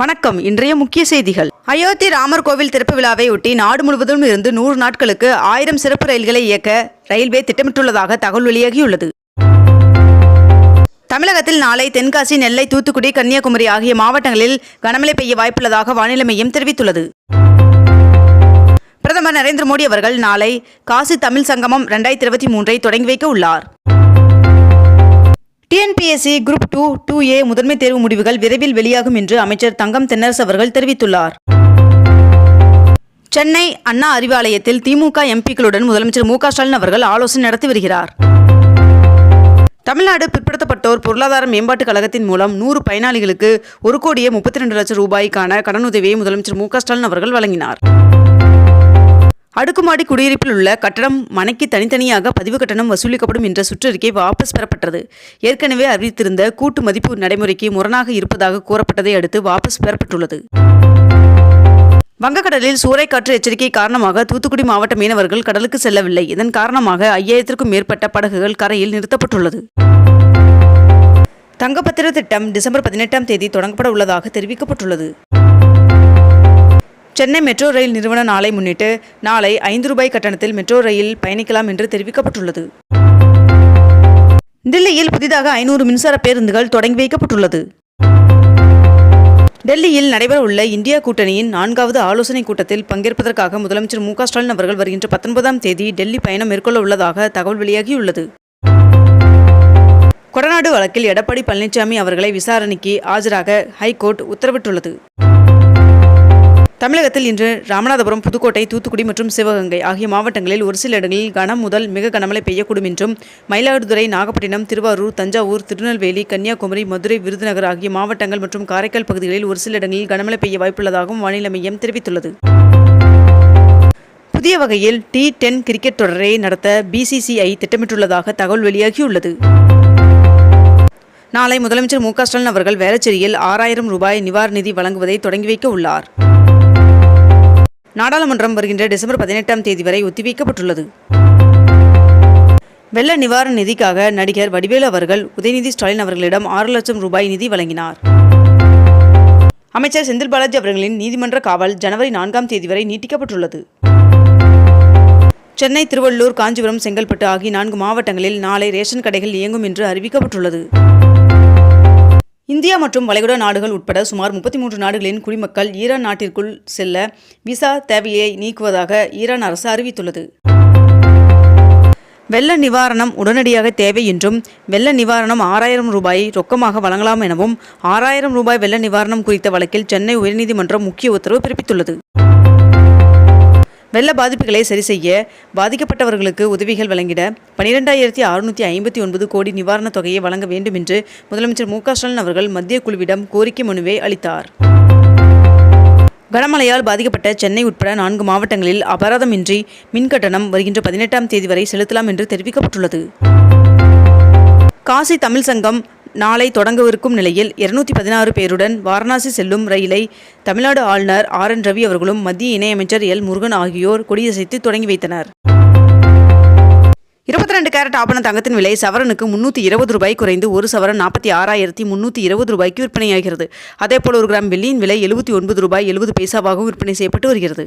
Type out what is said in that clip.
வணக்கம். இன்றைய முக்கிய செய்திகள். அயோத்தி ராமர் கோவில் திறப்பு விழாவை ஒட்டி நாடு முழுவதும் இருந்து நூறு நாட்களுக்கு ஆயிரம் சிறப்பு ரயில்களை இயக்க ரயில்வே திட்டமிட்டுள்ளதாக தகவல் வெளியாகியுள்ளது. தமிழகத்தில் நாளை தென்காசி நெல்லை தூத்துக்குடி கன்னியாகுமரி ஆகிய மாவட்டங்களில் கனமழை பெய்ய வாய்ப்புள்ளதாக வானிலை மையம் தெரிவித்துள்ளது. பிரதமர் நரேந்திர மோடி அவர்கள் நாளை காசி தமிழ் சங்கமம் ரெண்டாயிரத்தி இருபத்தி மூன்றை தொடங்கி வைக்க உள்ளார். TNPSC group two two A முதன்மை தேர்வு முடிவுகள் விரைவில் வெளியாகும் என்று அமைச்சர் தங்கம் தென்னரசு அவர்கள் தெரிவித்துள்ளார். சென்னை அண்ணா அறிவாலயத்தில் திமுக எம்பிக்களுடன் முதலமைச்சர் மு ஸ்டாலின் அவர்கள் ஆலோசனை நடத்தி வருகிறார். தமிழ்நாடு பிற்படுத்தப்பட்டோர் பொருளாதார மேம்பாட்டுக் கழகத்தின் மூலம் நூறு பயனாளிகளுக்கு ஒரு கோடியே முப்பத்தி ரெண்டு லட்சம் ரூபாய்க்கான கடனுதவியை முதலமைச்சர் மு ஸ்டாலின் அவர்கள் வழங்கினார். அடுக்குமாடி குடியிருப்பில் உள்ள கட்டடம் மனைக்கு தனித்தனியாக பதிவு கட்டணம் வசூலிக்கப்படும் என்ற சுற்றறிக்கை வாபஸ் பெறப்பட்டது. ஏற்கனவே அறிவித்திருந்த கூட்டு மதிப்பு நடைமுறைக்கு முரணாக இருப்பதாக கூறப்பட்டதை அடுத்து வாபஸ் பெறப்பட்டுள்ளது. வங்கக்கடலில் சூறைக்காற்று எச்சரிக்கை காரணமாக தூத்துக்குடி மாவட்ட மீனவர்கள் கடலுக்கு செல்லவில்லை. இதன் காரணமாக ஐயாயிரத்திற்கும் மேற்பட்ட படகுகள் கரையில் நிறுத்தப்பட்டுள்ளது. தங்கப்பத்திர திட்டம் டிசம்பர் பதினெட்டாம் தேதி தொடங்கப்பட உள்ளதாக தெரிவிக்கப்பட்டுள்ளது. சென்னை மெட்ரோ ரயில் நிறுவன நாளை முன்னிட்டு நாளை ஐந்து ரூபாய் கட்டணத்தில் மெட்ரோ ரயில் பயணிக்கலாம் என்று தெரிவிக்கப்பட்டுள்ளது. தில்லியில் புதிதாக ஐநூறு மின்சார பேருந்துகள் தொடங்கி வைக்கப்பட்டுள்ளது. டெல்லியில் நடைபெறவுள்ள இந்தியா கூட்டணியின் நான்காவது ஆலோசனைக் கூட்டத்தில் பங்கேற்பதற்காக முதலமைச்சர் மு ஸ்டாலின் அவர்கள் வருகின்ற பத்தொன்பதாம் தேதி டெல்லி பயணம் மேற்கொள்ள உள்ளதாக தகவல் வெளியாகியுள்ளது. கொடநாடு வழக்கில் எடப்பாடி பழனிசாமி அவர்களை விசாரணைக்கு ஆஜராக ஹைகோர்ட் உத்தரவிட்டுள்ளது. தமிழகத்தில் இன்று ராமநாதபுரம் புதுக்கோட்டை தூத்துக்குடி மற்றும் சிவகங்கை ஆகிய மாவட்டங்களில் ஒரு சில இடங்களில் கனம் முதல் மிக கனமழை பெய்யக்கூடும் என்றும் மயிலாடுதுறை நாகப்பட்டினம் திருவாரூர் தஞ்சாவூர் திருநெல்வேலி கன்னியாகுமரி மதுரை விருதுநகர் ஆகிய மாவட்டங்கள் மற்றும் காரைக்கால் பகுதிகளில் ஒரு சில இடங்களில் கனமழை பெய்ய வாய்ப்புள்ளதாகவும் வானிலை மையம் தெரிவித்துள்ளது. புதிய வகையில் டி டென் கிரிக்கெட் தொடரை நடத்த பிசிசிஐ திட்டமிட்டுள்ளதாக தகவல் வெளியாகியுள்ளது. நாளை முதலமைச்சர் மு க ஸ்டாலின் அவர்கள் வேளச்சேரியில் ஆறாயிரம் ரூபாய் நிவாரண நிதி வழங்குவதை தொடங்கி வைக்க உள்ளார். நாடாளுமன்றம் வருகின்ற டிசம்பர் பதினெட்டாம் தேதி வரை ஒத்திவைக்கப்பட்டுள்ளது. வெள்ள நிவாரண நிதிக்காக நடிகர் வடிவேலு அவர்கள் உதயநிதி ஸ்டாலின் அவர்களிடம் ஆறு லட்சம் ரூபாய் நிதி வழங்கினார். அமைச்சர் செந்தில் பாலாஜி அவர்களின் நீதிமன்ற காவல் ஜனவரி நான்காம் தேதி வரை நீட்டிக்கப்பட்டுள்ளது. சென்னை திருவள்ளூர் காஞ்சிபுரம் செங்கல்பட்டு ஆகிய நான்கு மாவட்டங்களில் நாளை ரேஷன் கடைகள் இயங்கும் என்று அறிவிக்கப்பட்டுள்ளது. இந்தியா மற்றும் வளைகுடா நாடுகள் உட்பட சுமார் முப்பத்தி மூன்று நாடுகளின் குடிமக்கள் ஈரான் நாட்டிற்குள் செல்ல விசா தேவையை நீக்குவதாக ஈரான் அரசு அறிவித்துள்ளது. வெள்ள நிவாரணம் உடனடியாக தேவை என்றும் வெள்ள நிவாரணம் ஆறாயிரம் ரூபாயை ரொக்கமாக வழங்கலாம் எனவும் ஆறாயிரம் ரூபாய் வெள்ள நிவாரணம் குறித்த வழக்கில் சென்னை உயர்நீதிமன்றம் முக்கிய உத்தரவு பிறப்பித்துள்ளது. வெள்ள பாதிப்புகளை சரி செய்ய பாதிக்கப்பட்டவர்களுக்கு உதவிகள் வழங்கிட பனிரெண்டாயிரத்தி அறுநூற்றி ஐம்பத்தி ஒன்பது கோடி நிவாரணத் தொகையை வழங்க வேண்டும் என்று முதலமைச்சர் மு ஸ்டாலின் அவர்கள் மத்திய குழுவிடம் கோரிக்கை மனுவை அளித்தார். கனமழையால் பாதிக்கப்பட்ட சென்னை உட்பட நான்கு மாவட்டங்களில் அபராதமின்றி மின்கட்டணம் வருகின்ற பதினெட்டாம் தேதி வரை செலுத்தலாம் என்று தெரிவிக்கப்பட்டுள்ளது. காசி தமிழ் சங்கம் நாளை தொடங்கவிருக்கும் நிலையில் இருநூத்தி பதினாறு பேருடன் வாரணாசி செல்லும் ரயிலை தமிழ்நாடு ஆளுநர் ஆர் என் ரவி அவர்களும் மத்திய இணையமைச்சர் எல் முருகன் ஆகியோர் கொடியசைத்து தொடங்கி வைத்தனர். இருபத்தி ரெண்டு கேரட் ஆபண தங்கத்தின் விலை சவரனுக்கு முன்னூற்றி இருபது ரூபாய் குறைந்து ஒரு சவரன் நாற்பத்தி ஆறாயிரத்தி முன்னூற்றி இருபது ரூபாய்க்கு விற்பனையாகிறது. அதேபோல் ஒரு கிராம் வெள்ளியின் விலை எழுபத்தி ஒன்பது ரூபாய் எழுபது பைசாவாகவும் விற்பனை செய்யப்பட்டு வருகிறது.